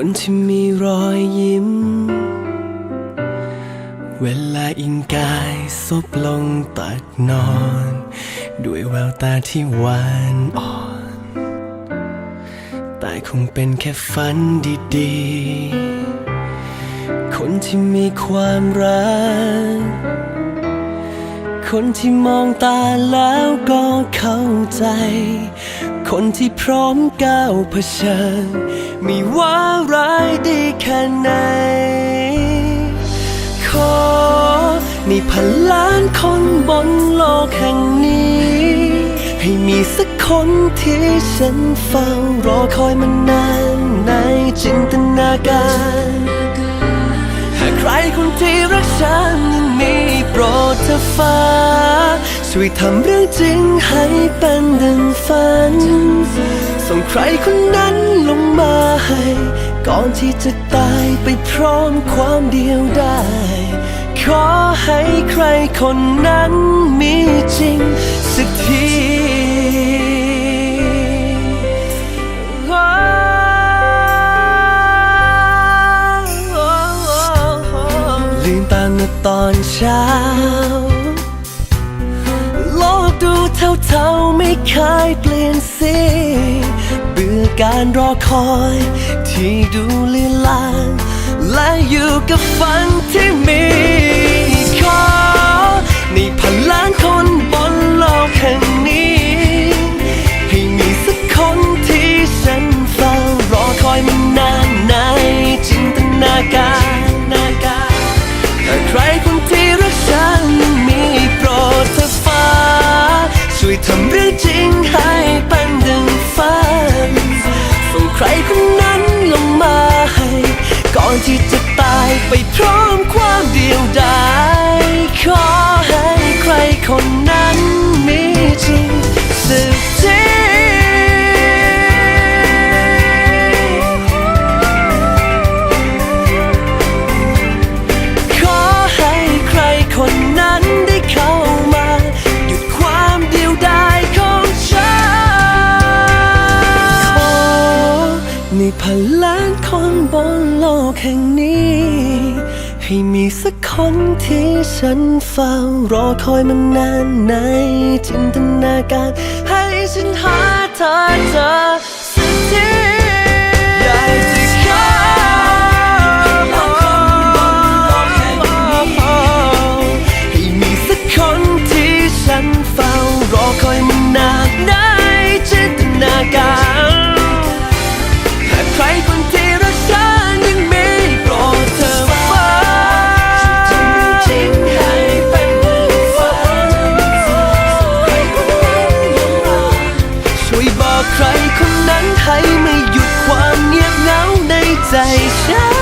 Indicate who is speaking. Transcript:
Speaker 1: คนที่มีรอยยิ้ม เวลาอิงกายซบลงตักนอน ด้วยแววตาที่หวานอ่อน แต่คงเป็นแค่ฝันดีๆ คนที่มีความรัก คนที่มองตาแล้วก็เข้าใจ คนที่พร้อมก้าวเผชิญไม่ว่าร้ายดีแค่ไหน ขอมีพันล้านคนบนโลกแห่งนี้ ให้มีสักคนที่ฉันเฝ้ารอคอยมานานในจินตนาการ หากใครคนที่รักฉันยังมีโปรดเธอฟ้า ช่วยทำเรื่องจริงให้เป็นดังฝัน ส่งใครคนนั้นลงมาให้ ก่อนที่จะตายไปพร้อมความเดียวได้ ขอให้ใครคนนั้นมีจริงสักทีลืมตาเมื่อตอนเช้าโลกดู เท่าเท่าๆไม่เคยเปลี่ยนสีเบื่อการรอคอย ที่ดูลือนลางและอยู่กับฝันที่มีขอในพันล้า ไปพร้อม คนบนโลกแห่งนี้ ให้มีสักคนที่ฉันเฝ้ารอคอยมานานในจินตนาการ ให้ฉันหาเธอเจอสักที I shall